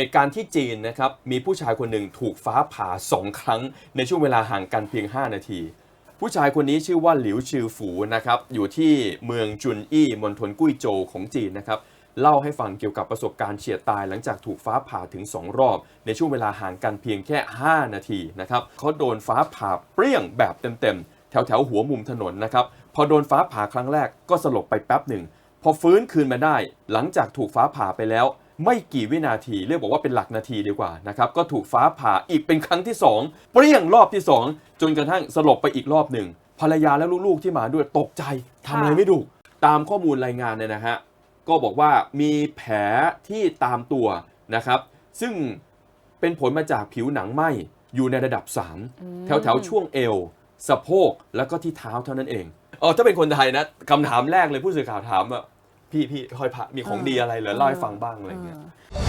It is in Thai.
เหตุการณ์ที่จีนนะครับมีผู้ชายคนหนึ่งถูกฟ้าผ่าสองครั้ง ในช่วงเวลาห่างกันเพียง 5 นาที ผู้ชายคนนี้ชื่อว่าหลิวชือฝูนะครับอยู่ที่เมืองจุนอี้มณฑลกุ้ยโจวของจีนนะครับเล่าให้ฟังเกี่ยวกับประสบการณ์เฉียดตายหลังจากถูกฟ้าผ่าถึง 2 รอบ ในช่วงเวลาห่างกันเพียงแค่ 5 นาทีนะครับเขาโดนฟ้าผ่าเปรี้ยงแบบเต็มๆ แถวแถวๆหัวมุมถนนนะครับพอโดนฟ้าผ่าครั้งแรกก็สลบไปแป๊บหนึ่ง พอฟื้นคืนมาได้ หลังจากถูกฟ้าผ่าไปแล้ว ไม่กี่วินาที เรียกบอกว่าเป็นหลักนาทีดีกว่านะครับก็ถูกฟ้าผ่าอีกเป็นครั้งที่2เปรี้ยงรอบที่ 2 จนกระทั่งสลบไปอีกรอบหนึ่งภรรยาและลูกๆที่มาด้วยตกใจทำอะไรไม่ถูกตามข้อมูลรายงานเนี่ยนะฮะก็บอกว่ามีแผลที่ตามตัวนะครับ ซึ่งเป็นผลมาจากผิวหนังไหมอยู่ในระดับ 3 แถวแถวช่วงเอว สะโพกแล้วก็ที่เท้าเท่านั้นเองเออถ้าเป็นคนไทยนะคำถามแรกเลยผู้สื่อข่าวถามว่า พี่พี่ห้อยพระมีของดีอะไรเหรอเล่าให้ฟังบ้างอะไรอย่างเงี้ยเออ